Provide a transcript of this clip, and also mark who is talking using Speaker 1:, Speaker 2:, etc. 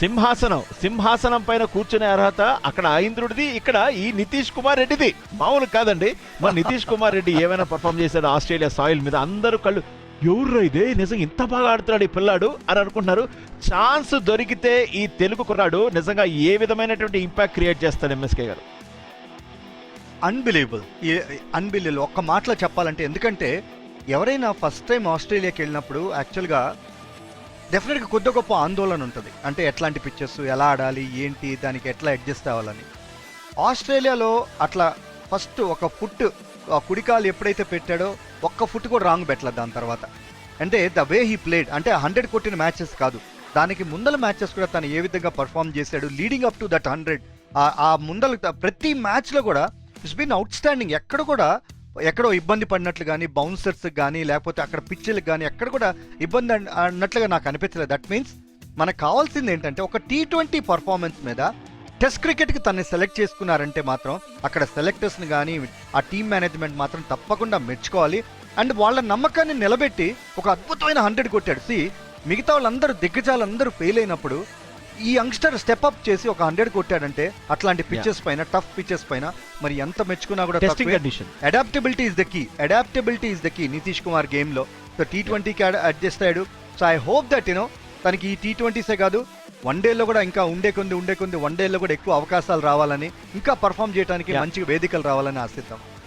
Speaker 1: సింహాసనం సింహాసనం పైన కూర్చునే అర్హత అక్కడ ఇంద్రుడిది ఇక్కడ ఈ నితీష్ కుమార్ రెడ్డిది. మామూలు కాదండి. మన నితీష్ కుమార్ రెడ్డి ఏమైనా పర్ఫామ్ చేశాడు ఆస్ట్రేలియా సాయిల్ మీద? అందరూ కళ్ళు ఎవర్రా ఇదే? నిజంగా ఇంత బాగా ఆడుతున్నాడు ఈ పిల్లాడు అని అనుకుంటున్నారు. ఛాన్స్ దొరికితే ఈ తెలుగు కుర్రాడు నిజంగా ఏ విధమైనటువంటి ఇంపాక్ట్ క్రియేట్ చేస్తాడు ఎంఎస్కే గారు?
Speaker 2: అన్బిలీవబుల్ అన్బిలీవబుల్ ఒక్క మాటలో చెప్పాలంటే ఎందుకంటే ఎవరైనా ఫస్ట్ టైం ఆస్ట్రేలియాకి వెళ్ళినప్పుడు యాక్చువల్గా డెఫినెట్గా కొద్ది గొప్ప ఆందోళన ఉంటుంది. అంటే ఎట్లాంటి పిక్చర్స్ ఎలా ఆడాలి ఏంటి దానికి ఎట్లా అడ్జస్ట్ అవ్వాలని. ఆస్ట్రేలియాలో అట్లా ఫస్ట్ ఒక ఫుట్ ఆ కుడికాలు ఎప్పుడైతే పెట్టాడో ఒక్క ఫుట్ కూడా రాంగ్ పెట్టలేదు దాని తర్వాత. అంటే ద వే హీ ప్లేడ్ అంటే హండ్రెడ్ కొట్టిన మ్యాచెస్ కాదు. దానికి ముందల మ్యాచెస్ కూడా తను ఏ విధంగా పర్ఫామ్ చేశాడు leading up to that hundred ఆ ముందల ప్రతి మ్యాచ్లో కూడా ఇట్స్ బీన్ అవుట్ స్టాండింగ్ ఎక్కడ కూడా ఎక్కడో ఇబ్బంది పడినట్లు కానీ బౌన్సర్స్ కానీ లేకపోతే అక్కడ పిచ్చులకు కానీ ఎక్కడ కూడా ఇబ్బంది అన్నట్లుగా నాకు అనిపించలేదు. దట్ మీన్స్ మనకు కావాల్సింది ఏంటంటే ఒక టీ ట్వంటీ పర్ఫార్మెన్స్ మీద టెస్ట్ క్రికెట్కి తనని సెలెక్ట్ చేసుకున్నారంటే మాత్రం అక్కడ సెలెక్టర్స్ని కానీ ఆ టీమ్ మేనేజ్మెంట్ మాత్రం తప్పకుండా మెచ్చుకోవాలి. అండ్ వాళ్ళ నమ్మకాన్ని నిలబెట్టి ఒక అద్భుతమైన హండ్రెడ్ కొట్టాడు. సి మిగతా వాళ్ళందరూ దిగ్గజాలందరూ ఫెయిల్ అయినప్పుడు ఈ యంగ్స్టర్ స్టెప్ అప్ చేసి ఒక హండ్రెడ్ కొట్టాడంటే అట్లాంటి పిచ్చెస్ పైన టఫ్ పిచ్చెస్ పైన మరి ఎంత మెచ్చుకున్నా కూడా
Speaker 1: testing. Condition
Speaker 2: adaptability is the key adaptability is the key Nitish Kumar గేమ్లో. సో టీ ట్వంటీకి అడ్జస్ట్ అయ్యాడు so I hope that you know తనకి ఈ టీ ట్వంటీసే కాదు వన్ డేలో కూడా ఇంకా ఉండే కొంది ఉండే కొంది వన్ డేలో కూడా ఎక్కువ అవకాశాలు రావాలని ఇంకా పర్ఫామ్ చేయడానికి. మంచి వేదికలు రావాలని ఆశిద్దాం.